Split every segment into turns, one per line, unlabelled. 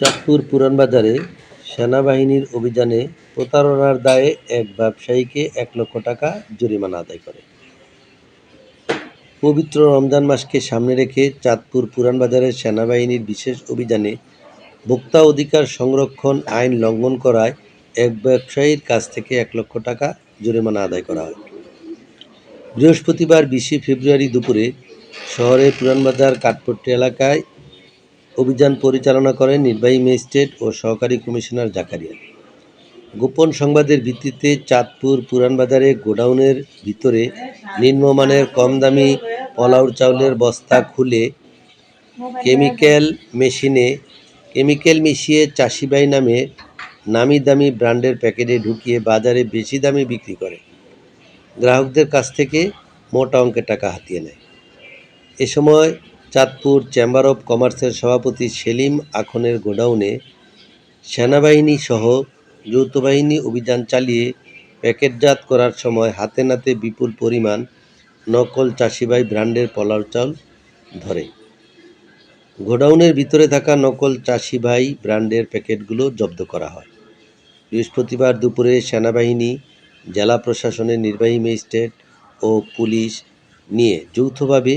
চাঁদপুর পুরানবাজারে সেনাবাহিনীর অভিযানে প্রতারণার দায়ে এক ব্যবসায়ীকে এক লক্ষ টাকা জরিমানা আদায় করে। পবিত্র রমজান মাসকে সামনে রেখে চাঁদপুর পুরানবাজারের সেনাবাহিনীর বিশেষ অভিযানে ভোক্তা অধিকার সংরক্ষণ আইন লঙ্ঘন করায় এক ব্যবসায়ীর কাছ থেকে এক লক্ষ টাকা জরিমানা আদায় করা হয়। বৃহস্পতিবার বিশে ফেব্রুয়ারি দুপুরে শহরের পুরানবাজার কাঠপট্টি এলাকায় অভিযান পরিচালনা করেন নির্বাহী ম্যাজিস্ট্রেট ও সহকারী কমিশনার জাকারিয়া। গোপন সংবাদের ভিত্তিতে চাঁদপুর পুরানবাজারে গোডাউনের ভিতরে নিম্নমানের কম দামি পলাউর চাউলের বস্তা খুলে কেমিক্যাল মেশিনে, কেমিক্যাল মিশিয়ে চাষিবাই নামে নামি দামি ব্র্যান্ডের প্যাকেটে ঢুকিয়ে বাজারে বেশি দামে বিক্রি করে। গ্রাহকদের কাছ থেকে মোটা অঙ্কের টাকা হাতিয়ে নেয়। এ সময় চাঁদপুর চেম্বার অব কমার্সের সভাপতি সেলিম আখনের গোডাউনে সেনাবাহিনী সহ যৌথ বাহিনী অভিযান চালিয়ে প্যাকেটজাত করার সময় হাতে নাতে বিপুল পরিমাণ নকল চাষিবাই ব্র্যান্ডের পলাও চাল ধরে। গোডাউনের ভিতরে থাকা নকল চাষিভাই ব্র্যান্ডের প্যাকেটগুলো জব্দ করা হয়। বৃহস্পতিবার দুপুরে সেনাবাহিনী, জেলা প্রশাসনের নির্বাহী ম্যাজিস্ট্রেট ও পুলিশ নিয়ে যৌথভাবে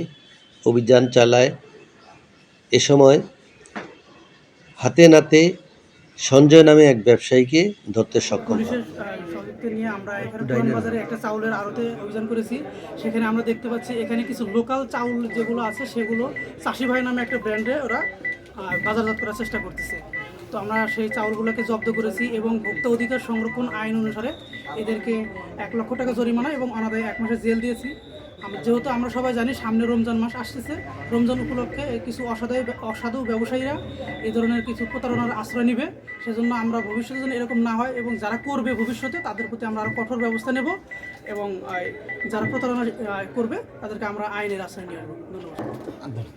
অভিযান চালায়। এ সময় হাতে নাতে সঞ্জয় নামে এক ব্যবসায়ীকে ধরতে সক্ষম
নিয়ে আমরা এখানে একটা চাউলের আড়তে অভিযান করেছি। সেখানে আমরা দেখতে পাচ্ছি এখানে কিছু লোকাল চাউল যেগুলো আছে সেগুলো নামে একটা ব্র্যান্ডে ওরা করার চেষ্টা করতেছে। তো আমরা সেই চাউলগুলোকে জব্দ করেছি এবং ভোক্তা অধিকার সংরক্ষণ আইন অনুসারে এদেরকে এক লক্ষ টাকা জরিমানা এবং অনাদায় এক মাসের জেল দিয়েছি। যেহেতু আমরা সবাই জানি সামনে রমজান মাস আসতেছে, রমজান উপলক্ষে কিছু অসাধু অসাধু ব্যবসায়ীরা এই ধরনের কিছু প্রতারণার আশ্রয় নেবে। সেজন্য আমরা ভবিষ্যতে যেন এরকম না হয় এবং যারা করবে ভবিষ্যতে তাদের প্রতি আমরা আরও কঠোর ব্যবস্থা নেব এবং যারা প্রতারণা করবে তাদেরকে আমরা আইনের আশ্রয় নিয়ে ধন্যবাদ।